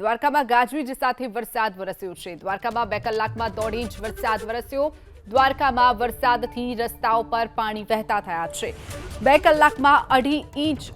દ્વારકામાં ગાજવીજ સાથે વરસાદ વરસ્યો છે. દ્વારકામાં બે કલાકમાં દોઢ ઇંચ વરસાદ વરસ્યો. દ્વારકામાં વરસાદથી રસ્તાઓ પર પાણી વહેતા થયા છે. બે કલાકમાં અઢી ઇંચ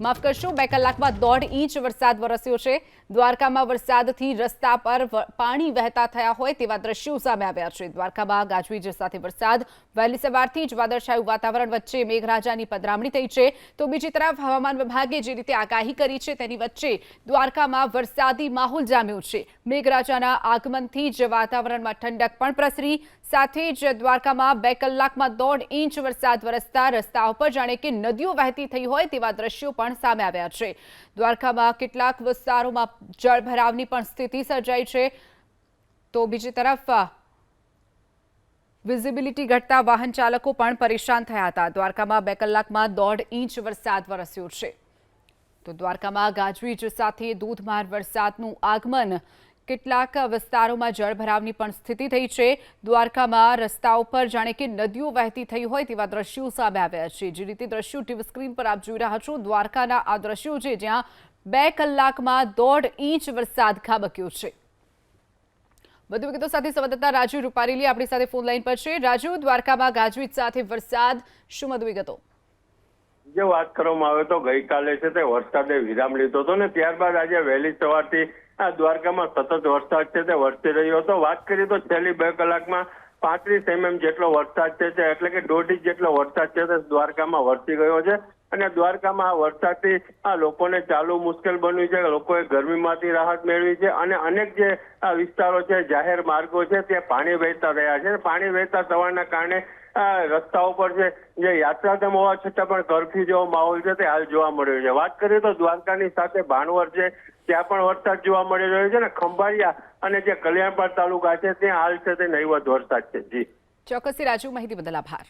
માફ કરશો, બે કલાકમાં દોઢ ઇંચ વરસાદ વરસ્યો છે. દ્વારકામાં વરસાદથી રસ્તા પર પાણી વહેતા થયા હોય તેવા દ્રશ્યો સામે આવ્યા છે. દ્વારકામાં ગાજવીજ સાથે વરસાદ. વહેલી સવારથી જ વાદળછાયું વાતાવરણ વચ્ચે મેઘરાજાની પધરામણી થઈ છે. તો બીજી તરફ હવામાન વિભાગે જે રીતે આગાહી કરી છે તેની વચ્ચે દ્વારકામાં વરસાદી માહોલ જામ્યો છે. મેઘરાજાના આગમનથી જ વાતાવરણમાં ઠંડક પણ પ્રસરી. સાથે જ દ્વારકામાં બે કલાકમાં દોઢ ઇંચ વરસાદ વરસતા રસ્તાઓ પર જાણે કે નદીઓ વહેતી થઈ હોય તેવા દ્રશ્યો પણ સામે આવ્યા છે. દ્વારકામાં કેટલાક વિસ્તારોમાં જળભરાવની પણ સ્થિતિ સર્જાઈ છે. તો બીજી તરફ, વિઝિબિલિટી ઘટતા વાહન ચાલકો પણ પરેશાન થયા હતા. દ્વારકામાં બે કલાકમાં દોઢ ઇંચ વરસાદ વરસ્યો છે. તો દ્વારકામાં ગાજવીજ સાથે ધોધમાર વરસાદનું આગમન કેટલાક વિસ્તારોમાં જળભરાવની પણ સ્થિતિ થઈ છે. દ્વારકામાં રસ્તાઓ પર જાણે કે નદીઓ વહેતી થઈ હોય તેવા દ્રશ્યો સામે આવ્યા છે. જે રીતે દ્રશ્યો ટીવી સ્ક્રીન પર આપ જોઈ રહ્યા છો, દ્વારકાના આ દ્રશ્યો છે જ્યાં બે કલાકમાં દોઢ ઇંચ વરસાદ ખાબક્યો છે. વધુ વિગતો સાથે સંવાદદાતા રાજુ રૂપારેલી આપણી સાથે ફોન લાઈન પર છે. રાજુ, દ્વારકામાં ગાજવીજ સાથે વરસાદ. શું વધુ વિગતો? જે વાત કરવામાં આવે તો ગઈકાલે છે તે વરસાદે વિરામ લીધો હતો ને, ત્યારબાદ આજે વહેલી સવારથી આ દ્વારકામાં સતત વરસાદ છે તે વરસી રહ્યો હતો. વાત કરીએ તો છેલ્લી બે કલાકમાં પાંત્રીસ એમએમ જેટલો વરસાદ છે એટલે કે દોઢ ઇંચ જેટલો વરસાદ છે તે દ્વારકામાં વરસી ગયો છે. અને દ્વારકામાં આ વરસાદથી આ લોકોને ચાલુ મુશ્કેલ બન્યું છે. લોકોએ ગરમીમાંથી રાહત મેળવી છે અને અનેક જે આ વિસ્તારો છે, જાહેર માર્ગો છે તે પાણી વહેતા રહ્યા છે. પાણી વહેતા થવાના કારણે રસ્તાઓ પર છે જે યાત્રાધામ હોવા છતાં પણ કરફ્યુ જેવો માહોલ છે તે હાલ જોવા મળ્યો છે. વાત કરીએ તો દ્વારકાની સાથે ભાણવર છે, ત્યાં પણ વરસાદ જોવા મળી રહ્યો છે ને ખંભાળિયા અને જે કલ્યાણપાડ તાલુકા છે, ત્યાં હાલ છે તે નહીવત વરસાદ છે. જી. ચોક્કસથી રાજુ, માહિતી બદલ આભાર.